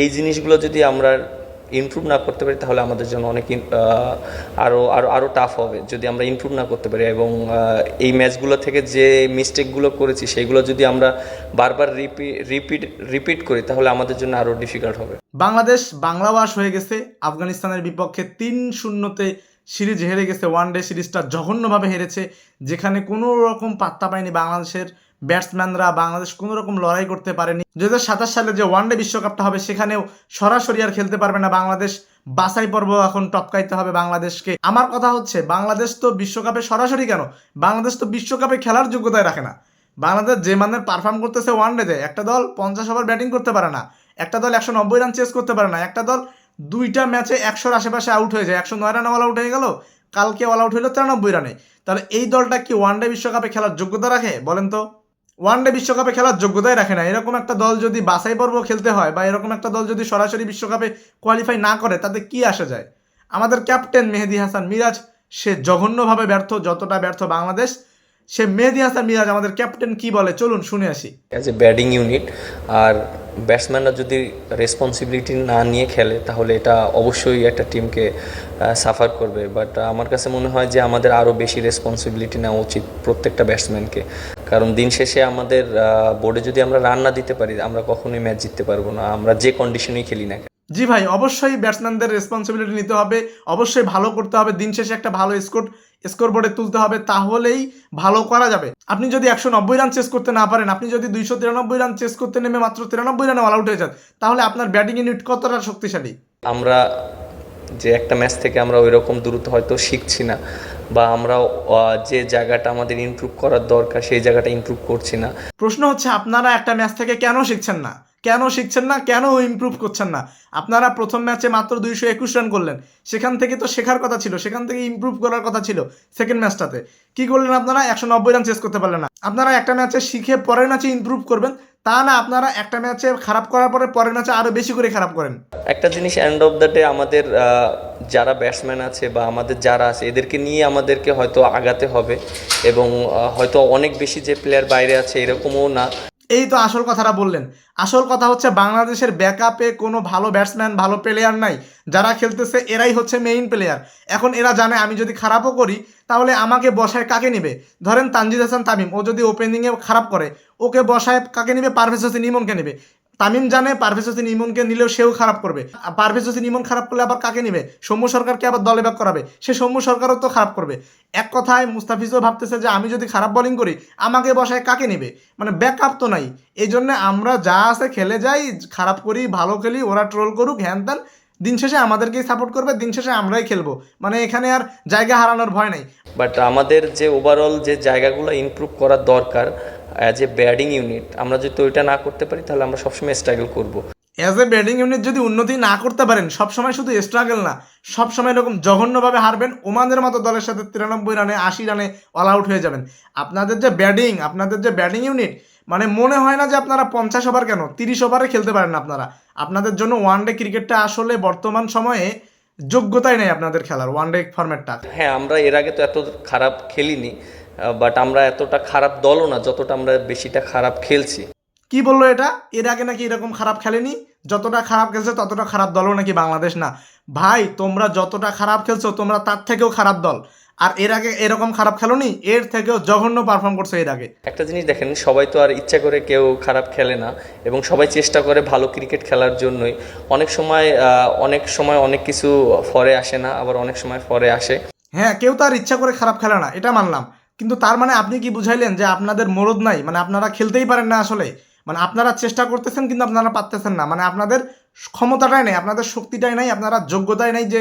এই জিনিসগুলো যদি আমরা ইমপ্রুভ না করতে পারি, তাহলে আমাদের জন্য অনেক আরও আরও আরও আরও আরও টাফ হবে। যদি আমরা ইমপ্রুভ না করতে পারি এবং এই ম্যাচগুলো থেকে যে মিস্টেকগুলো করেছি সেইগুলো যদি আমরা বারবার রিপিট রিপিট করি, তাহলে আমাদের জন্য আরও ডিফিকাল্ট হবে। বাংলাদেশ বাংলাবাস হয়ে গেছে। আফগানিস্তানের বিপক্ষে তিন শূন্যতে সিরিজ হেরে গেছে। ওয়ান ডে সিরিজটা জঘন্যভাবে হেরেছে। যেখানে কোনো রকম পাত্তা পায়নি বাংলাদেশের ব্যাটসম্যানরা বাংলাদেশ কোনো রকম লড়াই করতে পারেনি। দু হাজার সাতাশ সালে যে ওয়ান ডে বিশ্বকাপটা হবে, সেখানেও সরাসরি আর খেলতে পারবে না বাংলাদেশ। বাছাই পর্ব এখন টপকাইতে হবে বাংলাদেশকে। আমার কথা হচ্ছে, বাংলাদেশ তো বিশ্বকাপে সরাসরি কেন? বাংলাদেশ তো বিশ্বকাপে খেলার যোগ্যতায় রাখে না। বাংলাদেশ যে মানের পারফর্ম করতেছে ওয়ান ডেতে একটা দল পঞ্চাশ ওভার ব্যাটিং করতে পারে না। একটা দল একশো নব্বই রান চেস করতে পারে না। একটা দল দুইটা ম্যাচে একশোর আশেপাশে আউট হয়ে যায়। একশো নয় রানে অল আউট হয়ে গেল, কালকে অল আউট হইল তিরানব্বই রানে তাহলে এই দলটা কি ওয়ান ডে বিশ্বকাপে খেলার যোগ্যতা রাখে? বলেন তো। ওয়ান ডে বিশ্বকাপে খেলার যোগ্যতাই রাখে না। এরকম একটা দল যদি বাছাই পর্ব খেলতে হয় বা এরকম একটা দল যদি সরাসরি বিশ্বকাপে কোয়ালিফাই না করে, তাতে কি আসা যায়? আমাদের ক্যাপ্টেন মেহেদি হাসান মিরাজ, সে জঘন্যভাবে ব্যর্থ, যতটা ব্যর্থ বাংলাদেশ, সে মেহেদি হাসান মিরাজ আমাদের ক্যাপ্টেন কি বলে? চলুন, শুনে আসি। অ্যাজ এ ব্যাটিং ইউনিট আর ব্যাটসম্যানরা যদি রেসপন্সিবিলিটি না নিয়ে খেলে, তাহলে এটা অবশ্যই একটা টিমকে সাফার করবে। বাট আমার কাছে মনে হয় যে আমাদের আরও বেশি রেসপন্সিবিলিটি নেওয়া উচিত প্রত্যেকটা ব্যাটসম্যানকে কারণ দিন শেষে আমাদের বোর্ডে যদি আমরা রান না দিতে পারি আমরা কখনোই ম্যাচ জিততে পারব না। আমরা যে কন্ডিশনেই খেলি না জি ভাই অবশ্যই ব্যাটসম্যানদের রেসপন্সিবিলিটি নিতে হবে। অবশ্যই ভালো করতে হবে। দিন শেষে একটা ভালো স্কোর স্কোর বোর্ডে তুলতে হবে। তাহলেই ভালো করা যাবে। আপনি যদি একশো নব্বই রান চেস করতে না পারেন আপনি যদি দুইশো তিরানব্বই রান চেস করতে নেমে মাত্র তিরানব্বই রানে অল আউট হয়ে যান তাহলে আপনার ব্যাটিং ইউনিট কতটা শক্তিশালী? আমরা যে একটা ম্যাচ থেকে আমরা ওই রকম দ্রুত হয়তো শিখছি না, বা আমরা যে জায়গাটা আমাদের ইমপ্রুভ করার দরকার, সেই জায়গাটা ইমপ্রুভ করছি না। প্রশ্ন হচ্ছে, আপনারা একটা ম্যাচ থেকে কেন শিখছেন না? কেন শিখছেন না? কেন ইমপ্রুভ করছেন না? আপনারা প্রথম ম্যাচে মাত্র দুইশো একুশ রান করলেন। সেখান থেকে তো শেখার কথা ছিল। সেখান থেকে ইমপ্রুভ করার কথা ছিল সেকেন্ড ম্যাচটাতে কি করলেন আপনারা? একশো নব্বই রান চেস করতে পারলেন না। আপনারা একটা ম্যাচে শিখে পরের ম্যাচে ইমপ্রুভ করবেন। তা না, আপনারা একটা ম্যাচে খারাপ করার পরে পরের ম্যাচে আরও বেশি করে খারাপ করেন। একটা জিনিস এন্ড অফ দ্য ডে আমাদের যারা ব্যাটসম্যান আছে বা আমাদের যারা আছে, এদেরকে নিয়ে আমাদেরকে হয়তো আগাতে হবে এবং হয়তো অনেক বেশি যে প্লেয়ার বাইরে আছে এরকমও না। এই তো আসল কথাটা বললেন। আসল কথা হচ্ছে বাংলাদেশের ব্যাকআপে কোনো ভালো ব্যাটসম্যান ভালো প্লেয়ার নাই। যারা খেলতেছে এরাই হচ্ছে মেইন প্লেয়ার এখন এরা জানে আমি যদি খারাপও করি, তাহলে আমাকে বসায় কাকে নেবে? ধরেন তানজিদ হাসান তামিম, ও যদি ওপেনিংয়ে খারাপ করে, ওকে বসায় কাকে নেবে? পারভেজ হোসেন ইমনকে নেবে। তামিম জানে পারভেজ হোসেন ইমনকে নিলেও সেও খারাপ করবে। পারভেজ হোসেন ইমন খারাপ করলে আবার কাকে নেবে? সৌম্য সরকারকে আবার দলে ব্যাক করাবে। সে সৌম্য সরকারও তো খারাপ করবে। এক কথায় মুস্তাফিজও ভাবতেছে যে আমি যদি খারাপ বোলিং করি, আমাকে বসায় কাকে নেবে? মানে ব্যাকআপ তো নাই। এই জন্য আমরা যা আছে খেলে যাই, খারাপ করি, ভালো খেলি, ওরা ট্রোল করুক, হ্যান ত্যান। দিন শেষে আমাদেরকেই সাপোর্ট করবে, দিন শেষে আমরাই খেলব। মানে এখানে আর জায়গা হারানোর ভয় নাই। বাট আমাদের যে ওভারঅল যে জায়গাগুলো ইমপ্রুভ করার দরকার অ্যাজ এ ব্যাটিং ইউনিট আমরা যদি ওইটা না করতে পারি তাহলে আমরা সবসময় স্ট্রাগল করব। অ্যাজ এ ব্যাটিং ইউনিট যদি উন্নতি না করতে পারেন সবসময় শুধু স্ট্রাগল না সবসময় এরকম জঘন্যভাবে হারবেন ওমানের মতো দলের সাথে তিরানব্বই রানে আশি রানে অল আউট হয়ে যাবেন। আপনাদের যে ব্যাটিং আপনাদের যে ব্যাটিং ইউনিট মানে মনে হয় না যে আপনারা পঞ্চাশ ওভার কেন তিরিশ ওভারে খেলতে পারেন না আপনারা। আপনাদের জন্য ওয়ান ডে ক্রিকেটটা আসলে বর্তমান সময়ে যোগ্যতাই নেই আপনাদের খেলার ওয়ান ডে ফরম্যাটটা হ্যাঁ আমরা এর আগে তো এত খারাপ খেলিনি বাট আমরা এতটা খারাপ দলও না যতটা আমরা বেশিটা খারাপ খেলছি। কি বলল এটা? এর আগে নাকি এরকম খারাপ খেলেনি? যতটা খারাপ খেলছে ততটা খারাপ দলও নাকি বাংলাদেশ না। ভাই তোমরা যতটা খারাপ খেলছো তোমরা তার থেকেও খারাপ দল। আর এর আগে এরকম খারাপ খেলোনি এর থেকেও জঘন্য পারফর্ম করছ এর আগে। একটা জিনিস দেখেন সবাই তো আর ইচ্ছা করে কেউ খারাপ খেলে না এবং সবাই চেষ্টা করে ভালো ক্রিকেট খেলার জন্যই। অনেক সময় আহ, অনেক সময় অনেক কিছু ফরে আসে না আবার অনেক সময় ফরে আসে। হ্যাঁ কেউ তো আর ইচ্ছা করে খারাপ খেলে না এটা মানলাম। কিন্তু তার মানে আপনি কি বুঝাইলেন যে আপনাদের মরদ নাই? মানে আপনারা খেলতেই পারেন না আসলে। মানে আপনারা চেষ্টা করতেছেন কিন্তু আপনারা পারতেছেন না। মানে আপনাদের ক্ষমতাটাই নেই, আপনাদের শক্তিটাই নাই, আপনারা যোগ্যতাই নেই যে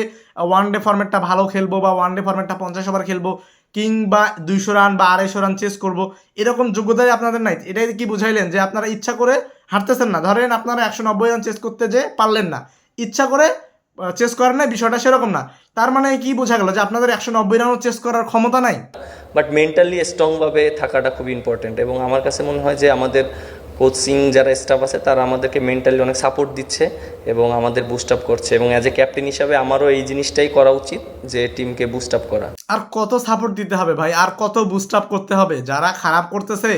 ওয়ান ডে ফর্মেটটা ভালো খেলব বা ওয়ান ডে ফর্মেটটা পঞ্চাশ ওভার খেলব কিংবা দুইশো রান বা আড়াইশো রান চেস করব, এরকম যোগ্যতাই আপনাদের নাই। এটাই কি বুঝাইলেন যে আপনারা ইচ্ছা করে হারতেছেন না? ধরেন আপনারা একশো নব্বই রান চেস করতে যে পারলেন না। ইচ্ছা করে চেস করেন না বিষয়টা সেরকম না। তার মানে কি বোঝা গেল যে আপনাদের একশো নব্বই রানও চেস করার ক্ষমতা নাই? বাট মেন্টালি স্ট্রংভাবে থাকাটা খুব ইম্পর্ট্যান্ট এবং আমার কাছে মনে হয় যে আমাদের কোচিং যারা স্টাফ আছে তারা আমাদেরকে মেন্টালি অনেক সাপোর্ট দিচ্ছে এবং আমাদের বুস্ট আপ করছে এবং অ্যাজ এ ক্যাপ্টেন হিসাবে আমারও এই জিনিসটাই করা উচিত যে টিমকে বুস্ট আপ করা। আর কত সাপোর্ট দিতে হবে ভাই? আর কত বুস্ট আপ করতে হবে? যারা খারাপ করতেছে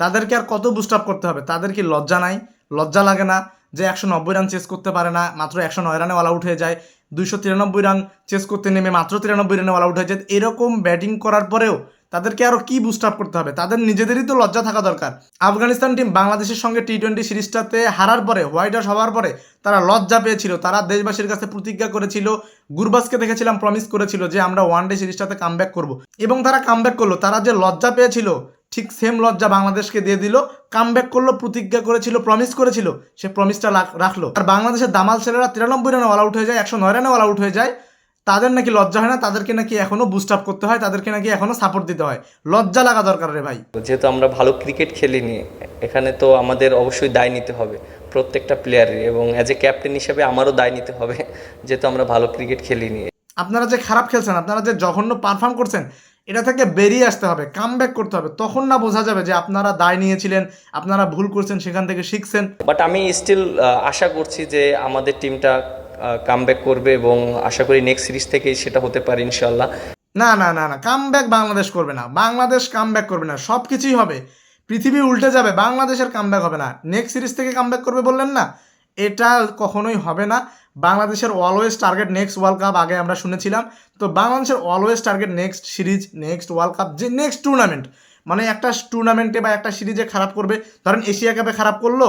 তাদেরকে আর কত বুস্ট আপ করতে হবে? তাদের কি লজ্জা নাই? লজ্জা লাগে না? যে একশো নব্বই রান চেস করতে পারে না, মাত্র একশো নয় রানে অল আউট হয়ে যায়। দুইশো তিরানব্বই রান চেস করতে নেমে মাত্র তিরানব্বই রানে অল আউট হয়ে যায়। এরকম ব্যাটিং করার পরেও তাদেরকে আরও কী বুস্ট আপ করতে হবে? তাদের নিজেদেরই তো লজ্জা থাকা দরকার। আফগানিস্তান টিম বাংলাদেশের সঙ্গে টি টোয়েন্টি সিরিজটাতে হারার পরে হোয়াইট হাউস হওয়ার পরে তারা লজ্জা পেয়েছিল। তারা দেশবাসীর কাছে প্রতিজ্ঞা করেছিল গুরবাসকে দেখেছিলাম প্রমিস করেছিল যে আমরা ওয়ান ডে সিরিজটাতে কামব্যাক করব। এবং তারা কামব্যাক করল। তারা যে লজ্জা পেয়েছিল ঠিক সেম লজ্জা বাংলাদেশকে দিয়ে দিল কামব্যাক করল প্রতিজ্ঞা করেছিল প্রমিস করেছিল সে প্রমিসটা রাখল। আর বাংলাদেশের দামাল ছেলেরা তিরানব্বই রানে অল আউট হয়ে যায় একশো নয় রানে অল আউট হয়ে যায়। তাদের নাকি লজ্জা হয় না তাদেরকে নাকি এখনও বুস্ট আপ করতে হয় তাদেরকে নাকি এখনও সাপোর্ট দিতে হয়। লজ্জা লাগা দরকার রে ভাই। যেহেতু আমরা ভালো ক্রিকেট খেলিনি এখানে তো আমাদের অবশ্যই দায় নিতে হবে প্রত্যেকটা প্লেয়ারের এবং অ্যাজ এ ক্যাপ্টেন হিসেবে আমারও দায় নিতে হবে যেহেতু আমরা ভালো ক্রিকেট খেলিনি। আপনারা যে খারাপ খেলছেন আপনারা যে জঘন্য পারফর্ম করছেন এটা থেকে বেরিয়ে আসতে হবে কাম ব্যাক করতে হবে। তখন না বোঝা যাবে যে আপনারা দায় নিয়েছিলেন আপনারা ভুল করছেন সেখান থেকে শিখছেন। বাট আমি স্টিল আশা করছি যে আমাদের টিমটা কামব্যাক করবে এবং আশা করি নেক্সট সিরিজ থেকেই সেটা হতে পারে ইনশাল্লাহ না না না না কাম ব্যাক বাংলাদেশ করবে না। বাংলাদেশ কাম ব্যাক করবে না। সব কিছুই হবে। পৃথিবী উল্টে যাবে বাংলাদেশের কাম ব্যাক হবে না। নেক্সট সিরিজ থেকে কাম ব্যাক করবে বললেন না? এটা কখনোই হবে না। বাংলাদেশের always target next world cup আগে আমরা শুনেছিলাম। তো বাংলাদেশের always target next series next world cup যে নেক্সট টুর্নামেন্ট মানে একটা টুর্নামেন্টে বা একটা সিরিজে খারাপ করবে। ধরেন এশিয়া কাপে খারাপ করল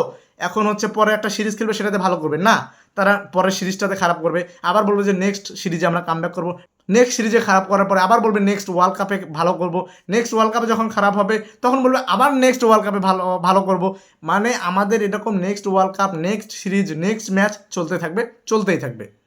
এখন হচ্ছে পরে একটা সিরিজ খেলবে সেটাতে ভালো করবে। না, তারা পরের সিরিজটাতে খারাপ করবে। আবার বলবে যে নেক্সট সিরিজে আমরা কাম ব্যাক করব। নেক্সট সিরিজে খারাপ করার পরে আবার বলবে নেক্সট ওয়ার্ল্ড কাপে ভালো করব। নেক্সট ওয়ার্ল্ড কাপে যখন খারাপ হবে, তখন বলবে আবার নেক্সট ওয়ার্ল্ড কাপে ভালো ভালো করব। মানে আমাদের এরকম next world cup next series next match চলতে থাকবে, চলতেই থাকবে।